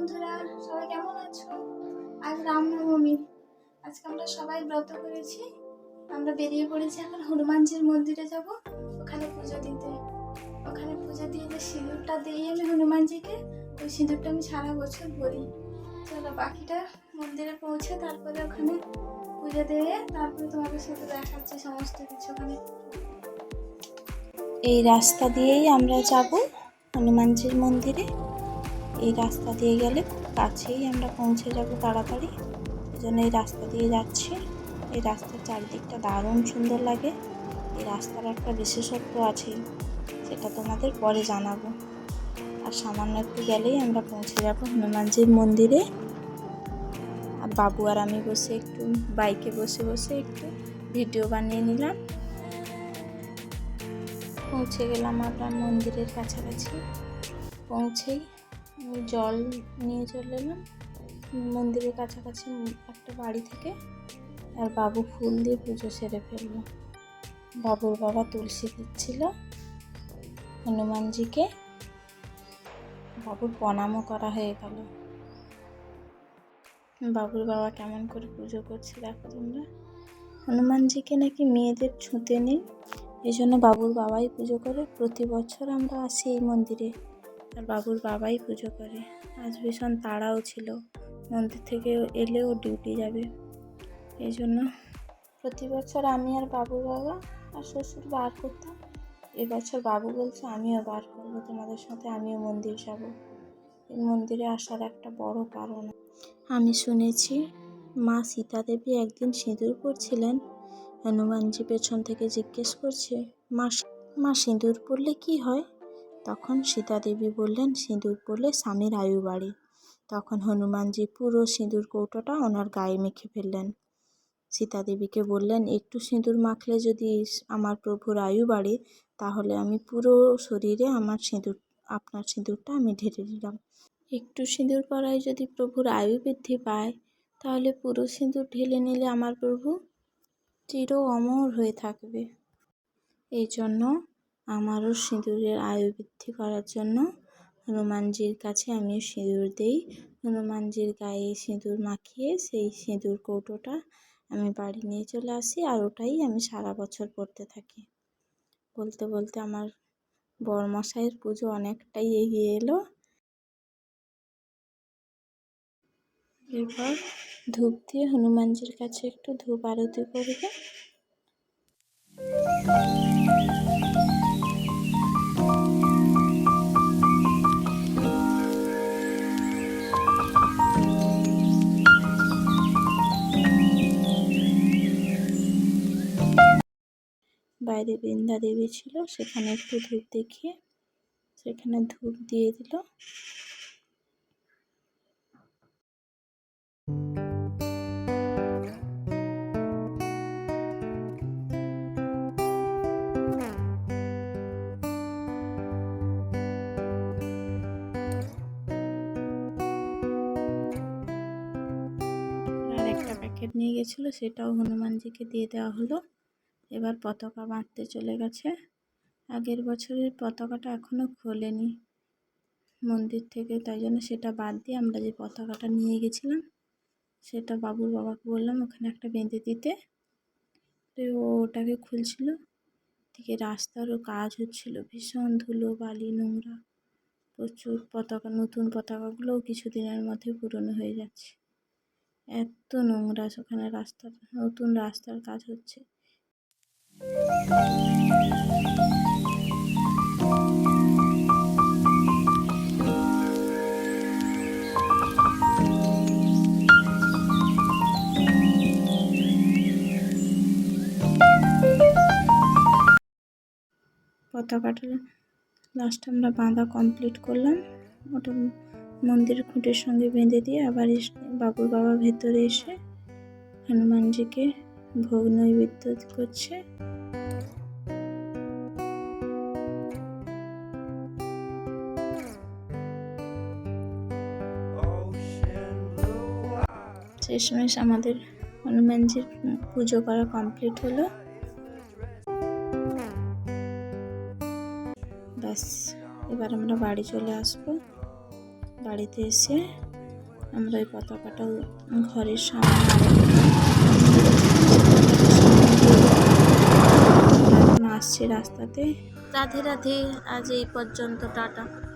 বন্ধুরা, সবাই কেমন আছো? আজ রামনবমী। আজকে আমরা সবাই ব্রত করেছি। আমরা বেরিয়ে পড়েছি এখন হনুমানজির মন্দিরে যাব। ওখানে পুজো দিতে। ওখানে পুজো দিয়ে যে সিঁদুরটা দিই আমি হনুমানজিকে, ওই সিঁদুরটা আমি সারা বছর পরি। চলো, বাকিটা মন্দিরে পৌঁছে তারপরে ওখানে পুজো দিয়ে তারপরে তোমাদের সাথে দেখাচ্ছি সমস্ত কিছু ওখানে। এই রাস্তা দিয়েই আমরা যাব হনুমানজির মন্দিরে। এই রাস্তা দিয়ে গেলে খুব কাছেই আমরা পৌঁছে যাব তাড়াতাড়ি। এই জন্য এই রাস্তা দিয়ে যাচ্ছি। এই রাস্তার চারিদিকটা দারুণ সুন্দর লাগে। এই রাস্তার একটা বিশেষত্ব আছে, সেটা তোমাদের পরে জানাব। আর সামান্য একটু গেলেই আমরা পৌঁছে যাব হনুমানজির মন্দিরে। আর বাবু আর আমি বসে একটু, বাইকে বসে বসে একটু ভিডিও বানিয়ে নিলাম। পৌঁছে গেলাম আমরা মন্দিরের কাছাকাছি। পৌঁছেই জল নিয়ে চলে এলাম মন্দিরের কাছাকাছি একটা বাড়ি থেকে আর বাবু ফুল দিয়ে পুজো সেরে ফেলল। বাবুর বাবা তুলসী দিচ্ছিল হনুমানজিকে। বাবুর প্রণামও করা হয়ে গেল। বাবুর বাবা কেমন করে পুজো করছে দেখো তোমরা। হনুমানজিকে নাকি মেয়েদের ছুঁতে নেই এই জন্য বাবুর বাবাই পুজো করে। প্রতি বছর আমরা আসি এই মন্দিরে। আর বাবুর বাবাই পুজো করে। আজ ভীষণ তাড়াও ছিল। মন্দির থেকে এলেও ডিউটি যাবে। এই জন্য প্রতি বছর আমি আর বাবুর বাবা আর শ্বশুর বার করতাম। এবছর বাবু বলছে, আমিও বার করব, তোমাদের সাথে আমিও মন্দির যাব। এই মন্দিরে আসার একটা বড় কারণ। আমি শুনেছি, মা সীতা দেবী একদিন সিঁদুর পরছিলেন। হনুমানজি পেছন থেকে জিজ্ঞেস করছে, মা মা সিঁদুর পরলে কি হয়? তখন সীতা দেবী বললেন, সিঁদুর পরলে স্বামীর আয়ু বাড়ে। তখন হনুমানজি পুরো সিঁদুর কৌটোটা ওনার গায়ে মেখে ফেললেন। সীতা দেবীকে বললেন, একটু সিঁদুর মাখলে যদি আমার প্রভুর আয়ু বাড়ে, তাহলে আমি পুরো শরীরে আমার সিঁদুর, আপনার সিঁদুরটা আমি ঢেলে দিলাম। একটু সিঁদুর পরায় যদি প্রভুর আয়ু বৃদ্ধি পায়, তাহলে পুরো সিঁদুর ঢেলে নিলে আমার প্রভু চির অমর হয়ে থাকবে। এই জন্য আমারও সিঁদুরের আয়ু বৃদ্ধি করার জন্য হনুমানজির কাছে আমিও সিঁদুর দিই। হনুমানজির গায়ে সিঁদুর মাখিয়ে সেই সিঁদুর কৌটোটা আমি বাড়ি নিয়ে চলে আসি আর ওটাই আমি সারা বছর পরতে থাকি। বলতে বলতে আমার বরমশাইয়ের পুজো অনেকটাই এগিয়ে এলো। এরপর ধূপ দিয়ে হনুমানজির কাছে একটু ধূপ আরতি করবে। বাইরে বৃন্দা দেবী ছিল, সেখানে একটু ধূপ দেখিয়ে সেখানে ধূপ দিয়ে দিল। প্যাকেট নিয়ে গেছিল, সেটাও হনুমানজিকে দিয়ে দেওয়া হলো। এবার পতাকা বাঁধতে চলে গেছে। আগের বছরের পতাকাটা এখনও খোলেনি মন্দির থেকে, তাই জন্য সেটা বাদ দিয়ে আমরা যে পতাকাটা নিয়ে গেছিলাম, সেটা বাবুর বাবাকে বললাম ওখানে একটা বেঁধে দিতে। ও ওটাকে খুলছিল। দিকে রাস্তারও কাজ হচ্ছিল, ভীষণ ধুলো, বালি, নোংরা, প্রচুর পতাকা, নতুন পতাকাগুলোও কিছু দিনের মধ্যে পুরনো হয়ে যাচ্ছে। এত নোংরা সেখানে রাস্তা নতুন রাস্তার কাজ হচ্ছে। পতাকাটা লাস্ট আমরা বাঁধা কমপ্লিট করলাম। ওটা মন্দিরের খুঁটির সঙ্গে বেঁধে দিয়ে আবার বাবুর বাবা ভেতরে এসে হনুমানজিকে ভোগ নৈবেদ্য করছে শেষমেশ আমাদের হনুমানজির পুজো করা কমপ্লিট হলো। ব্যাস, এবার আমরা বাড়ি চলে আসব। বাড়িতে এসে আমরা এই পতাকাটাও ঘরের সামনে আরেকটা মন্দির আছে, রাস্তাতে। রাধে রাধে আজ এই পর্যন্ত টাটা।